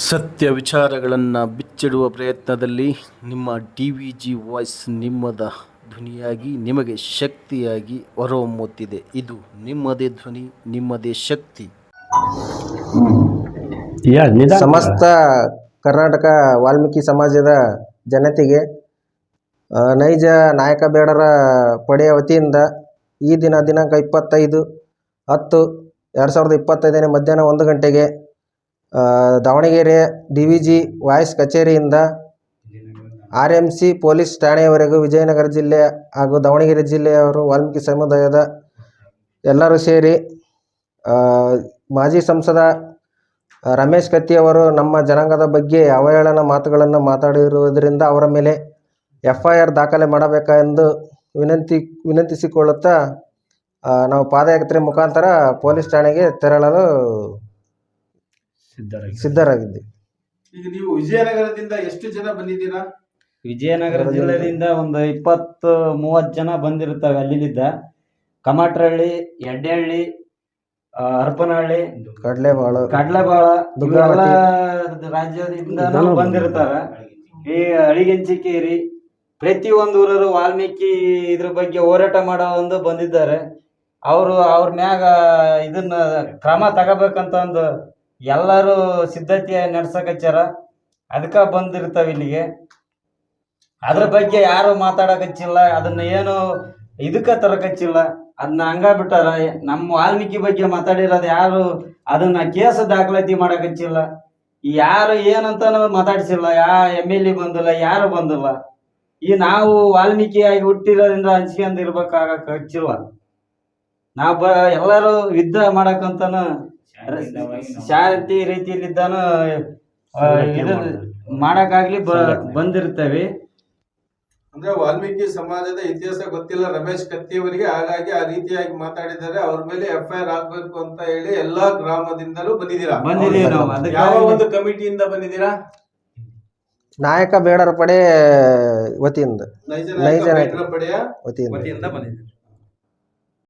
ಸತ್ಯ ವಿಚಾರಗಳನ್ನು ಬಿಚ್ಚಿಡುವ ಪ್ರಯತ್ನದಲ್ಲಿ ನಿಮ್ಮ ಡಿ ವಿ ಜಿ ವಾಯ್ಸ್ ನಿಮ್ಮದ ಧ್ವನಿಯಾಗಿ ನಿಮಗೆ ಶಕ್ತಿಯಾಗಿ ಹೊರಹೊಮ್ಮುತ್ತಿದೆ. ಇದು ನಿಮ್ಮದೇ ಧ್ವನಿ ನಿಮ್ಮದೇ ಶಕ್ತಿ. ಯಾ ಸಮಸ್ತ ಕರ್ನಾಟಕ ವಾಲ್ಮೀಕಿ ಸಮಾಜದ ಜನತೆಗೆ ಆ, ನೈಜ ನಾಯಕ ಬೇಡರ ಪಡೆಯ ವತಿಯಿಂದ ಈ ದಿನ ದಿನಾಂಕ ಇಪ್ಪತ್ತೈದು ಹತ್ತು ಎರಡು ಸಾವಿರದ ಇಪ್ಪತ್ತೈದನೇ ಮಧ್ಯಾಹ್ನ ಒಂದು ಗಂಟೆಗೆ Davanagere D V G voice ಕಚೇರಿಯಿಂದ ಆರ್ ಎಂ ಸಿ ಪೊಲೀಸ್ ಠಾಣೆಯವರೆಗೂ ವಿಜಯನಗರ ಜಿಲ್ಲೆ ಹಾಗೂ ದಾವಣಗೆರೆ ಜಿಲ್ಲೆಯವರು ವಾಲ್ಮೀಕಿ ಸಮುದಾಯದ ಎಲ್ಲರೂ ಸೇರಿ ಮಾಜಿ ಸಂಸದ ರಮೇಶ್ ಕತ್ತಿಯವರು ನಮ್ಮ ಜನಾಂಗದ ಬಗ್ಗೆ ಅವಹೇಳನ ಮಾತುಗಳನ್ನು ಮಾತಾಡಿರುವುದರಿಂದ ಅವರ ಮೇಲೆ ಎಫ್ ಐ ಆರ್ ದಾಖಲೆ ಮಾಡಬೇಕೆಂದು ವಿನಂತಿ, ವಿನಂತಿಸಿಕೊಳ್ಳುತ್ತಾ ನಾವು ಪಾದಯಾತ್ರೆ ಮುಖಾಂತರ ಪೊಲೀಸ್ ಠಾಣೆಗೆ ತೆರಳಲು ಸಿದ್ಧರಾಗಿ ಸಿದ್ಧರಾಗಿದ್ದೀವಿ ಈಗ ನೀವು ವಿಜಯನಗರದಿಂದ ಎಷ್ಟು ಜನ ಬಂದಿದ್ದೀರಾ? ವಿಜಯನಗರ ಜಿಲ್ಲೆಯಿಂದ ಒಂದು ಇಪ್ಪತ್ತು ಮೂವತ್ತು ಜನ ಬಂದಿರ್ತವೆ ಅಲ್ಲಿಂದ ಕಮಾಟ್ರಹಳ್ಳಿ ಎಡ್ಡೆಹಳ್ಳಿ ಆ, ಹರಪನಹಳ್ಳಿ ಕಡಲೆಬಾಳು ಕಡ್ಲೆಬಾಳ ದುಗ್ಗಾವತಿ. ಇವೆಲ್ಲ ರಾಜ್ಯದಿಂದ ಬಂದಿರ್ತಾರ ಈ ಅಳಿಗೆಂಚಿಕೇರಿ ಪ್ರತಿ ಒಂದು ಊರರು ವಾಲ್ಮೀಕಿ ಇದ್ರ ಬಗ್ಗೆ ಹೋರಾಟ ಮಾಡೋ ಒಂದು ಬಂದಿದ್ದಾರೆ. ಅವರು ಅವ್ರ ಮ್ಯಾಗ ಇದನ್ನ ಕ್ರಮ ತಗೋಬೇಕಂತ ಒಂದು ಎಲ್ಲರೂ ಸಿದ್ಧತೆ ನಡ್ಸಕಚ್ಚಾರ ಅದಕ್ಕೆ ಬಂದಿರ್ತಾವ ಇಲ್ಲಿಗೆ. ಅದ್ರ ಬಗ್ಗೆ ಯಾರು ಮಾತಾಡಕಚ್ಚಿಲ್ಲ ಅದನ್ನ ಏನು ಇದಕ್ಕ ತರಕಚ್ಚಿಲ್ಲ ಅದನ್ನ ಹಂಗ ಬಿಟ್ಟಾರ, ನಮ್ಮ ವಾಲ್ಮೀಕಿ ಬಗ್ಗೆ ಮಾತಾಡಿರೋದು ಯಾರು, ಅದನ್ನ ಕೇಸ್ ದಾಖಲಾತಿ ಮಾಡಕಚ್ಚಿಲ್ಲ ಯಾರು ಏನಂತಾನು ಮಾತಾಡ್ಸಿಲ್ಲ, ಯಾ ಎಂ ಎಲ್ ಎ ಬಂದಿಲ್ಲ, ಯಾರು ಬಂದಿಲ್ಲ. ಈ ನಾವು ವಾಲ್ಮೀಕಿಯಾಗಿ ಹುಟ್ಟಿರೋದ್ರಿಂದ ಹಂಚ್ಕೊಂಡ್ ಇರ್ಬೇಕಾಗಕ್ ಹಚ್ಚಿಲ್ಲ ನಾವ್ ಬ ಎಲ್ಲರೂ ಯುದ್ಧ ಮಾಡಕ್ಕಂತಾನು ಶಾಂತಿ ರೀತಿಯಲ್ಲಿದ್ದಾನು ಮಾಡಕ್ಕಾಗ್ಲಿ ಬಂದಿರ್ತವೆ ಬಂದಿರ್ತೇವೆ ಅಂದ್ರೆ ವಾಲ್ಮೀಕಿ ಸಮಾಜದ ಇತಿಹಾಸ ಗೊತ್ತಿಲ್ಲ. ರಮೇಶ್ ಕತ್ತಿ ಅವರಿಗೆ ಹಾಗಾಗಿ ಆ ರೀತಿಯಾಗಿ ಮಾತಾಡಿದ್ದಾರೆ. ಅವ್ರ ಮೇಲೆ ಎಫ್ ಐ ಆರ್ ಆಗ್ಬೇಕು ಅಂತ ಹೇಳಿ ಎಲ್ಲಾ ಗ್ರಾಮದಿಂದಲೂ ಬಂದಿದ್ದೀರಾ? ಬಂದಿದೀವಿ ನಾವು. ಯಾವ ಒಂದು ಕಮಿಟಿಯಿಂದ ಬಂದಿದ್ದೀರಾ? ನಾಯಕ ಬೇಡರ ಪಡೆ ವತಿಯಿಂದ. ನೈಜ ನಾಯಕ ಬೇಡರ ಪಡೆಯ ವತಿಯಿಂದ. ಬಂದಿದ್ದೀರಿ